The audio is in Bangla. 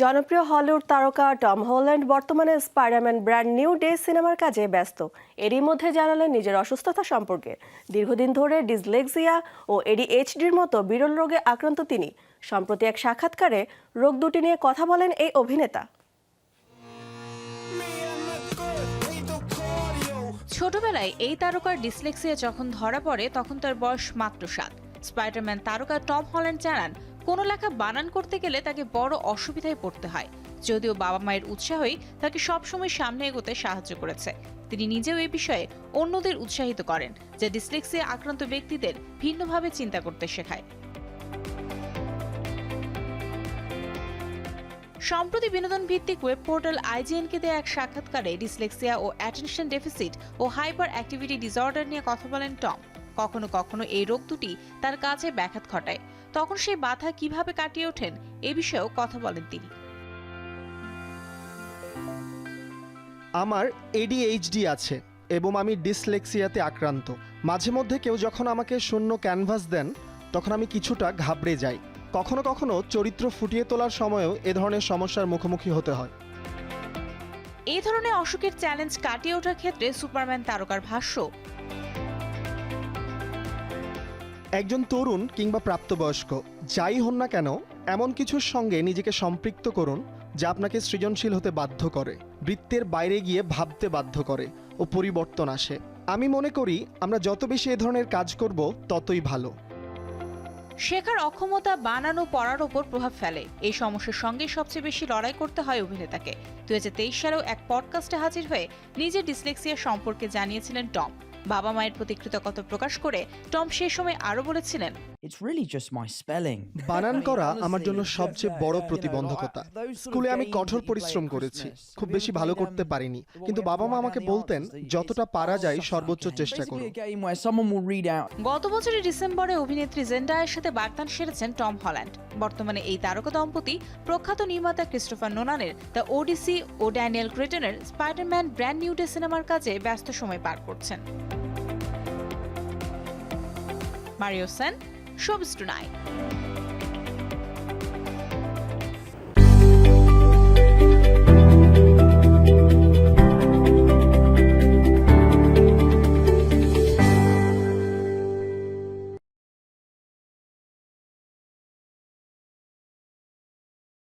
জনপ্রিয় হলিউড তারকা টম হল্যান্ড বর্তমানে স্পাইডারম্যান ব্র্যান্ড নিউ ডে সিনেমার কাজে ব্যস্ত। এরই মধ্যে জানালেন নিজের অসুস্থতা সম্পর্কে। দীর্ঘদিন ধরে ডিসলেক্সিয়া ও এডিএইচডির মতো বিরল রোগে আক্রান্ত তিনি। সম্প্রতি এক সাক্ষাৎকারে রোগ দুটি নিয়ে কথা বলেন এই অভিনেতা। ছোটবেলায় এই তারকার ডিসলেক্সিয়া যখন ধরা পড়ে, তখন তার বয়স মাত্র সাত। স্পাইডারম্যান তারকা টম হল্যান্ড জানান কোনো লেখা বানান করতে গেলে তাকে বড় অসুবিধায় পড়তে হয়। যদিও বাবা মায়ের উৎসাহই তাকে সবসময় সামনে এগোতে সাহায্য করেছে। তিনি নিজেও এ বিষয়ে অন্যদের উৎসাহিত করেন, যা ডিসলেক্সিয়া আক্রান্ত ব্যক্তিদের ভিন্নভাবে চিন্তা করতে শেখায়। সম্প্রতি বিনোদন ভিত্তিক ওয়েব পোর্টাল আইজিএনকে দেয়া এক সাক্ষাৎকারে ডিসলেক্সিয়া ও অ্যাটেনশন ডেফিসিট ও হাইপার অ্যাক্টিভিটি ডিসঅর্ডার নিয়ে কথা বলেন টম। কখনো কখনো এই রোগ দুটি তার কাছে ব্যাঘাত ঘটায়। তখন সেই বাধা কীভাবে কাটিয়ে ওঠেন এ বিষয়েও কথা বলেন তিনি। আমার এডিএইচডি আছে এবং আমি ডিসলেক্সিয়াতে আক্রান্ত। মাঝে মধ্যে কেউ যখন আমাকে শূন্য ক্যানভাস দেন তখন আমি কিছুটা ঘাবড়ে যাই। কখনো কখনো চরিত্র ফুটিয়ে তোলার সময়ও এ ধরনের সমস্যার মুখোমুখি হতে হয়। এই ধরনের অসুখের চ্যালেঞ্জ কাটিয়ে ওঠার ক্ষেত্রে সুপারম্যান তারকার ভাষ্য একজন তরুণ কিংবা প্রাপ্তবয়স্ক, যাই হন না কেন, এমন কিছুর সঙ্গে নিজেকে সম্পৃক্ত করুন, যা আপনাকে সৃজনশীল হতে বাধ্য করে, বৃত্তের বাইরে গিয়ে ভাবতে বাধ্য করে ও পরিবর্তন আসে। আমি মনে করি, আমরা যত বেশি এ ধরনের কাজ করব, ততই ভালো। শেখার অক্ষমতা বানানো পড়ার ওপর প্রভাব ফেলে। এই সমস্যার সঙ্গে সবচেয়ে বেশি লড়াই করতে হয় অভিনেতাকে। দুই হাজার তেইশ সালেও এক পডকাস্টে হাজির হয়ে নিজের ডিসলেক্সিয়া সম্পর্কে জানিয়েছিলেন টম। বাবা মায়ের প্রতি কৃতজ্ঞতা প্রকাশ করে টম সে সময় আরও বলেছিলেন It's really just my spelling. বানান করা আমার জন্য সবচেয়ে বড় প্রতিবন্ধকতা। স্কুলে আমি কঠোর পরিশ্রম করেছি খুব বেশি ভালো করতে um, পারিনি। কিন্তু বাবা মা আমাকে বলতেন যতটা পারা যায় সর্বোচ্চ চেষ্টা out. গত বছরের ডিসেম্বরে অভিনেত্রী জেন্ডায়ের সাথে বাগদান সেরেছেন টম হল্যান্ড। বর্তমানে এই তারকা দম্পতি প্রখ্যাত নির্মাতা ক্রিস্টোফার নোলানের দ্য ওডিসি ও ড্যানিয়েল ক্রেটনের স্পাইডারম্যান ব্র্যান্ড নিউ ডে সিনেমার কাজে ব্যস্ত সময় পার করছেন। Mario Sen showbiz tonight